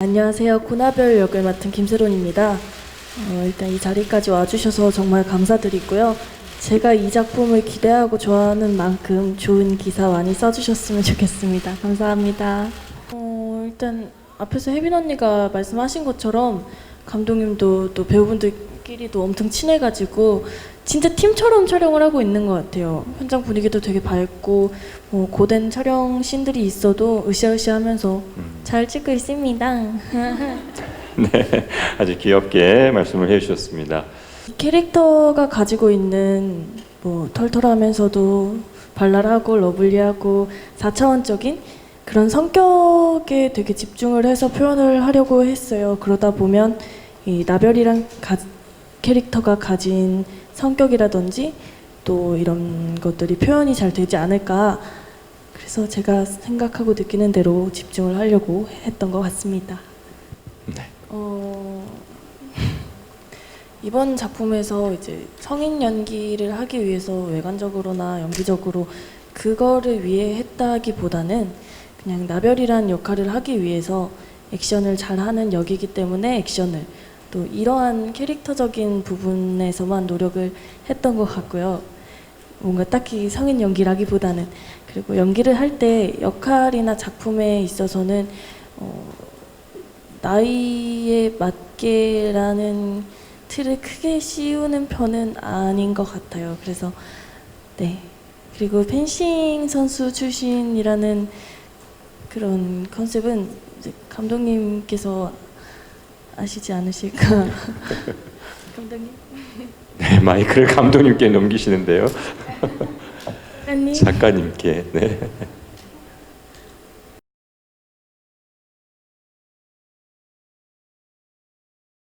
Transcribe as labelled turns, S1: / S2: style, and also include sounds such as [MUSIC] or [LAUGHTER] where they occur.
S1: 안녕하세요. 고나별 역을 맡은 김세론입니다. 어, 일단 이 자리까지 와주셔서 정말 감사드리고요. 제가 이 작품을 기대하고 좋아하는 만큼 좋은 기사 많이 써주셨으면 좋겠습니다. 감사합니다. 어, 일단 앞에서 혜빈 언니가 말씀하신 것처럼 감독님도 또 배우분들끼리도 엄청 친해가지고 진짜 팀처럼 촬영을 하고 있는 것 같아요. 현장 분위기도 되게 밝고 뭐 고된 촬영 씬들이 있어도 으쌰으쌰하면서 잘 찍고 있습니다. [LAUGHS]
S2: 네, 아주 귀엽게 말씀을 해주셨습니다.
S1: 캐릭터가 가지고 있는 뭐 털털하면서도 발랄하고 러블리하고 4차원적인 그런 성격에 되게 집중을 해서 표현을 하려고 했어요. 그러다 보면 이 나별이란 가- 캐릭터가 가진 성격이라든지 또 이런 것들이 표현이 잘 되지 않을까. 그래서 제가 생각하고 느끼는 대로 집중을 하려고 했던 것 같습니다.
S2: 네.
S1: 어, 이번 작품에서 이제 성인 연기를 하기 위해서 외관적으로나 연기적으로 그거를 위해 했다기보다는 그냥 나별이란 역할을 하기 위해서 액션을 잘하는 역이기 때문에 액션을 또 이러한 캐릭터적인 부분에서만 노력을 했던 것 같고요. 뭔가 딱히 성인 연기라기보다는 그리고 연기를 할 때 역할이나 작품에 있어서는 어, 나이에 맞게라는 틀을 크게 씌우는 편은 아닌 것 같아요. 그래서 네 그리고 펜싱 선수 출신이라는 그런 컨셉은 감독님께서 아시지 않으실까? [LAUGHS] 감독님,
S2: 네, 마이크를 감독님께 넘기시는데요. [LAUGHS]
S1: 작가님.
S2: 작가님께. 네.